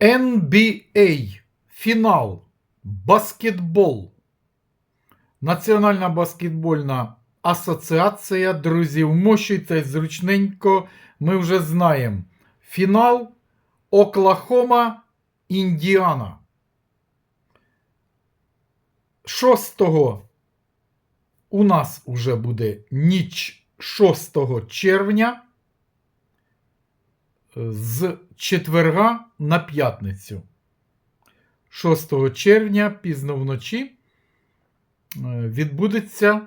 NBA фінал. Баскетбол. Національна баскетбольна асоціація. Друзі, вмощуйтесь зручненько. Ми вже знаємо. Фінал Оклахома, Індіана. 6 у нас уже буде ніч 6 червня з четверга на п'ятницю. 6 червня пізно вночі е, відбудеться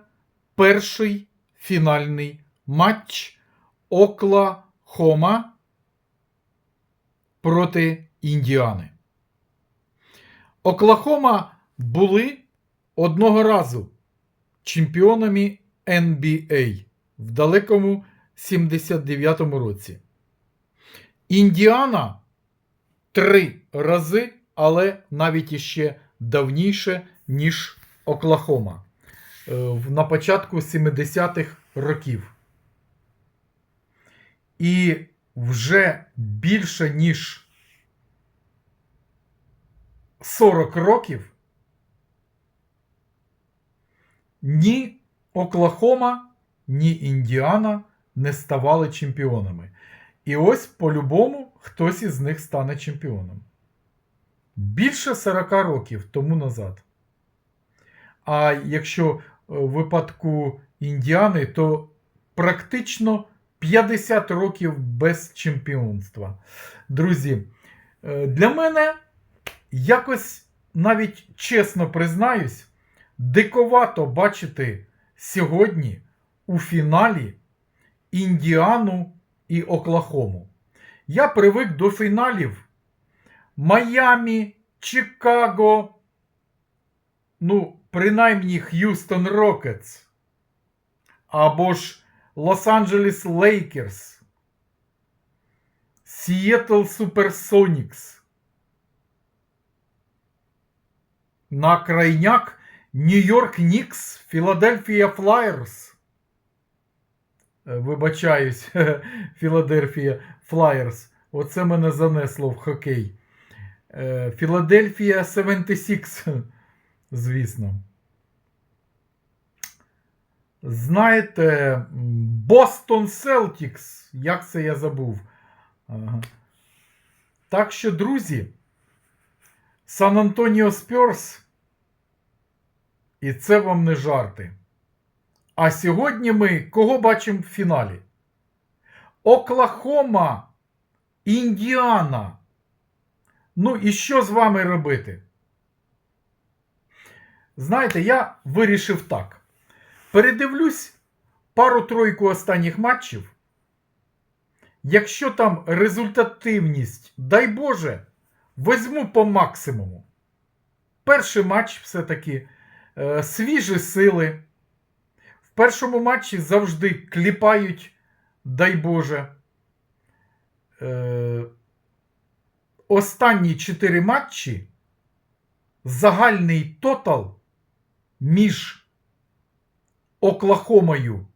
перший фінальний матч Оклахома проти Індіани. Оклахома були одного разу чемпіонами NBA в далекому 79-му році. Індіана три рази, але навіть іще давніше, ніж Оклахома е, на початку 70-х років. І вже більше ніж 40 років ні Оклахома, ні Індіана не ставали чемпіонами. І ось по-любому хтось із них стане чемпіоном. Більше 40 років тому назад. А якщо е, в випадку Індіани, то практично 50 років без чемпіонства. Друзі, е, для мене якось навіть чесно признаюсь, диковато бачити сьогодні у фіналі Індіану і Оклахому. Я привик до фіналів Майамі, Чикаго, ну, принаймні Х'юстон Рокетс або ж Лос-Анджелес Лейкерс, Сієтл Суперсонікс. На крайняк Нью-Йорк Нікс, Філадельфія Флайерс. Е, Вибачаюсь, Філадельфія Флайерс. Оце мене занесло в хокей. Е, Філадельфія 76, звісно. Знаєте, Бостон Селтікс. Як це я забув? Так що, друзі, Сан Антоніо Спьорс. І це вам не жарти. А сьогодні ми кого бачимо в фіналі? Оклахома, Індіана. Ну і що з вами робити? Знаєте, я вирішив так. Передивлюсь пару-тройку останніх матчів. Якщо там результативність, дай Боже, візьму по максимуму. Перший матч все-таки е, свіжі сили. В першому матчі завжди кліпають, дай Боже. Е, останні чотири матчі загальний тотал між Оклахомою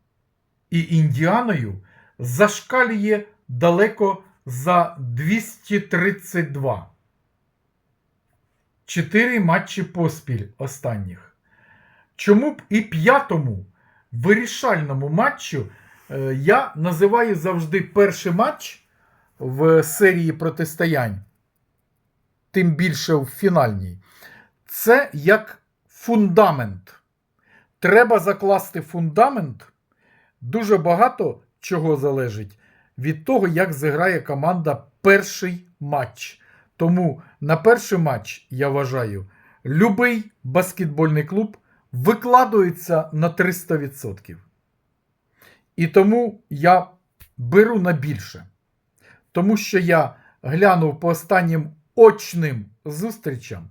і Індіаною зашкалює далеко за 232. Чотири матчі поспіль останніх. Чому б і п'ятому вирішальному матчу е, я називаю завжди перший матч в серії протистоянь, тим більше в фінальній. Це як фундамент. Треба закласти фундамент. Дуже багато чого залежить від того, як зіграє команда перший матч. Тому на перший матч, я вважаю, любий баскетбольний клуб викладується на 300%. І тому я беру на більше. Тому що я глянув по останнім очним зустрічам,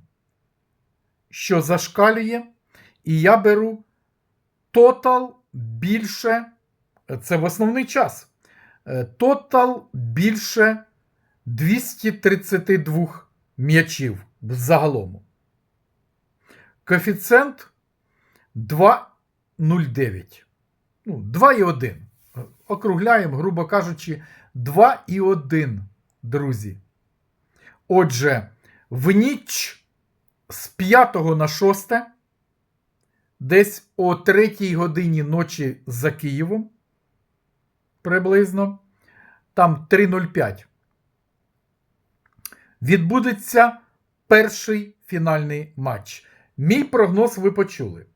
що зашкалює, і я беру тотал більше, це в основний час. е, Тотал більше 232 м'ячів загалом. Коефіцієнт 2,09. Ну, 2,1. Округляємо, грубо кажучи, 2,1, друзі. Отже, в ніч з 5 на 6, десь о 3 годині ночі за Києвом, приблизно, там 3.05, відбудеться перший фінальний матч. Мій прогноз ви почули.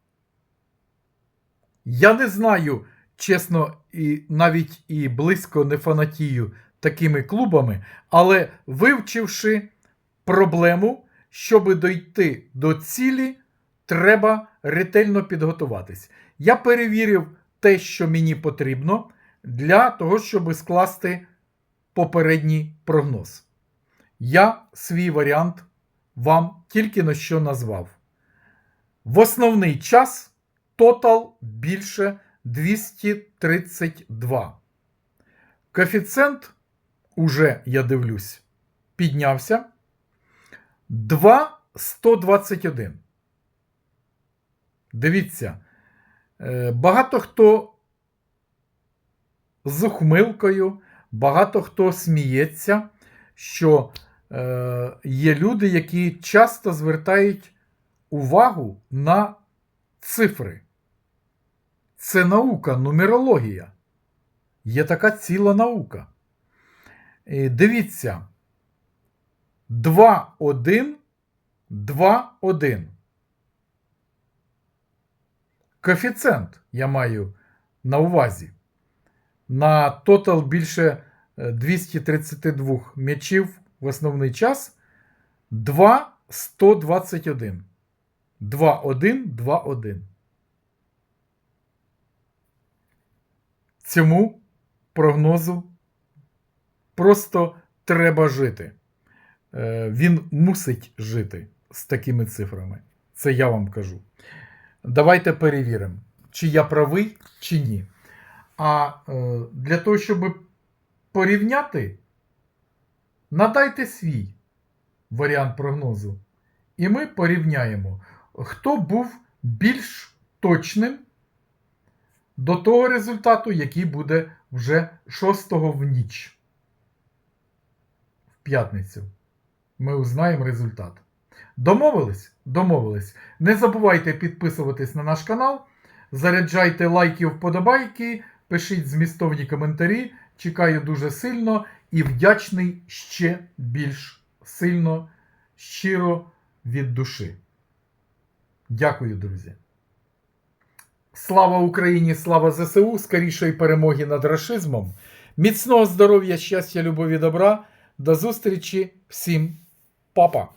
Я не знаю, чесно, і навіть і близько не фанатію такими клубами, але вивчивши проблему, щоб дойти до цілі, треба ретельно підготуватись. Я перевірив те, що мені потрібно, для того, щоб скласти попередній прогноз. Я свій варіант вам тільки на що назвав. В основний час тотал більше 232. Коефіцієнт, уже я дивлюсь, піднявся. 2,121. Дивіться, е, багато хто з ухмилкою, багато хто сміється, що е, є люди, які часто звертають увагу на цифри. Це наука, нумерологія. Є така ціла наука. Е, Дивіться. 2, 1, 2, 1. Коефіцієнт я маю на увазі. На тотал більше е, 232 м'ячів в основний час 2, 121. 2, 1, 2, 1. Цьому прогнозу просто треба жити. Е, Він мусить жити з такими цифрами. Це я вам кажу. Давайте перевіримо, чи я правий, чи ні. А е, для того, щоб порівняти, надайте свій варіант прогнозу. І ми порівняємо, хто був більш точним до того результату, який буде вже 6 в ніч. В п'ятницю. Ми узнаємо результат. Домовились? Домовились. Не забувайте підписуватись на наш канал, заряджайте лайки, вподобайки, пишіть змістовні коментарі. Чекаю дуже сильно і вдячний ще більш сильно, щиро від душі. Дякую, друзі. Слава Україні, слава ЗСУ, скорішої перемоги над рашизмом. Міцного здоров'я, щастя, любові, добра. До зустрічі всім, папа!